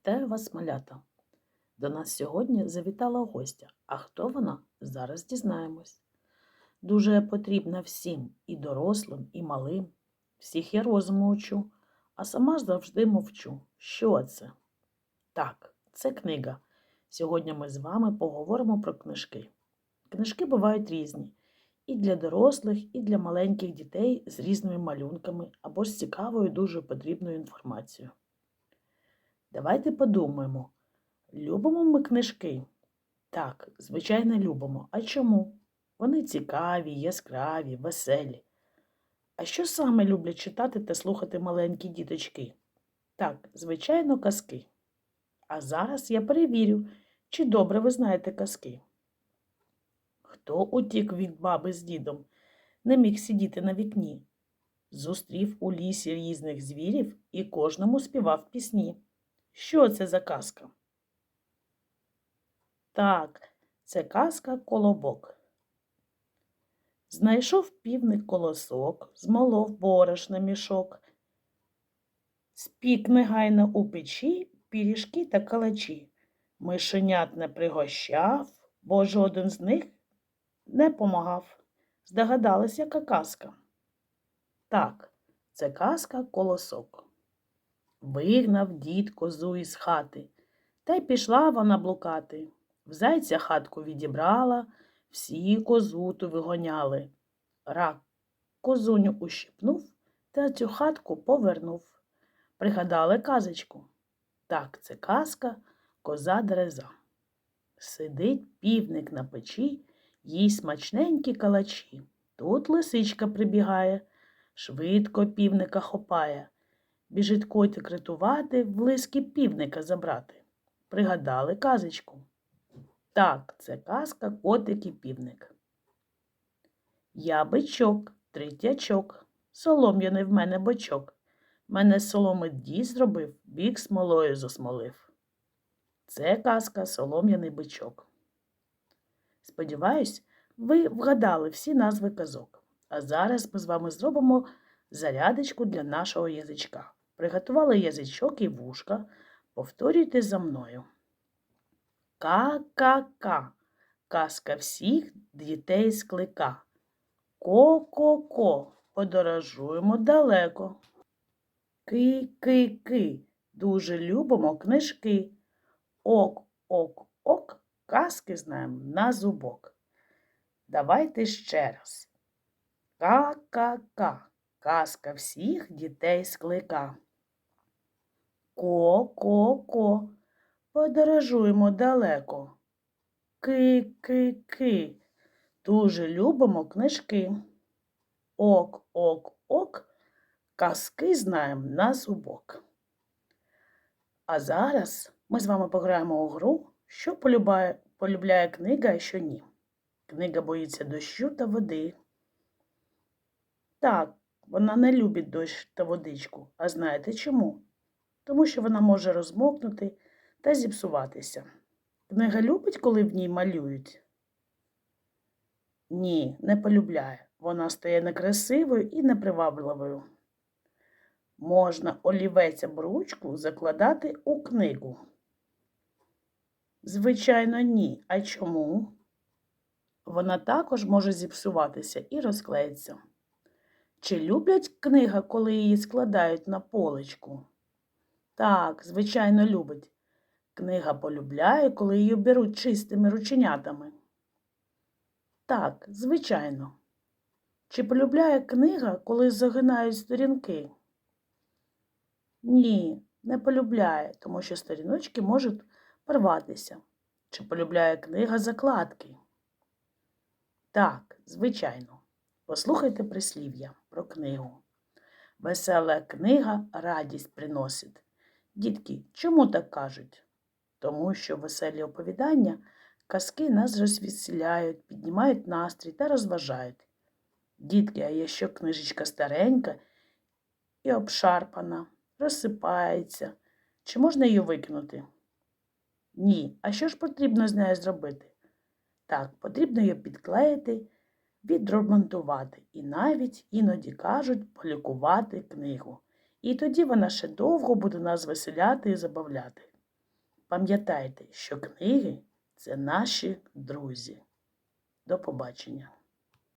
Вітаю вас, малята! До нас сьогодні завітала гостя. А хто вона? Зараз дізнаємось. Дуже потрібна всім, і дорослим, і малим. Всіх я розуму учу, а сама ж завжди мовчу. Що це? Так, це книга. Сьогодні ми з вами поговоримо про книжки. Книжки бувають різні. І для дорослих, і для маленьких дітей з різними малюнками або з цікавою, дуже потрібною інформацією. Давайте подумаємо, любимо ми книжки? Так, звичайно, любимо. А чому? Вони цікаві, яскраві, веселі. А що саме люблять читати та слухати маленькі діточки? Так, звичайно, казки. А зараз я перевірю, чи добре ви знаєте казки. Хто утік від баби з дідом, не міг сидіти на вікні, зустрів у лісі різних звірів і кожному співав пісні. Що це за казка? Так, це казка колобок. Знайшов півник колосок, змолов борошна мішок, спік негайно у печі пірішки та калачі. Мишенят не пригощав, бо жоден з них не помагав. Здогадались, яка казка? Так, це казка колосок. Вигнав дід козу із хати, та й пішла вона блукати. В зайця хатку відібрала, всі козу ту вигоняли. Рак козуню ущипнув та цю хатку повернув. Пригадали казочку. Так, це казка коза дереза. Сидить півник на печі, їй смачненькі калачі. Тут лисичка прибігає, швидко півника хопає. Біжить котик рятувати, близькі півника забрати. Пригадали казочку? Так, це казка котик і півник. Я бичок, третячок, солом'яний в мене бочок. Мене соломи дід зробив, бік смолою засмолив. Це казка солом'яний бичок. Сподіваюсь, ви вгадали всі назви казок. А зараз ми з вами зробимо зарядочку для нашого язичка. Приготували язичок і вушка. Повторюйте за мною. Ка-ка-ка. Казка всіх дітей склика. Ко-ко-ко. Подорожуємо далеко. Ки-ки-ки. Дуже любимо книжки. Ок-ок-ок. Казки знаємо на зубок. Давайте ще раз. Ка-ка-ка. Казка всіх дітей склика. Ко-ко-ко. Подорожуємо далеко. Ки-ки-ки. Дуже любимо книжки. Ок-ок-ок. Казки знаємо на зубок. А зараз ми з вами пограємо у гру, що полюбляє, полюбляє книга, а що ні. Книга боїться дощу та води. Так, вона не любить дощ та водичку. А знаєте чому? Тому що вона може розмокнути та зіпсуватися. Книга любить, коли в ній малюють? Ні, не полюбляє. Вона стає некрасивою і непривабливою. Можна олівець або ручку закладати у книгу. Звичайно, ні. А чому? Вона також може зіпсуватися і розклеїться. Чи люблять книга, коли її складають на поличку? Так, звичайно, любить. Книга полюбляє, коли її беруть чистими рученятами. Так, звичайно. Чи полюбляє книга, коли загинають сторінки? Ні, не полюбляє, тому що сторіночки можуть порватися. Чи полюбляє книга закладки? Так, звичайно. Послухайте прислів'я про книгу. Весела книга радість приносить. Дітки, чому так кажуть? Тому що веселі оповідання, казки нас розвеселяють, піднімають настрій та розважають. Дітки, а якщо книжечка старенька і обшарпана, розсипається, чи можна її викинути? Ні. А що ж потрібно з нею зробити? Так, потрібно її підклеїти, відремонтувати і навіть іноді кажуть полікувати книгу. І тоді вона ще довго буде нас веселяти і забавляти. Пам'ятайте, що книги це наші друзі. До побачення!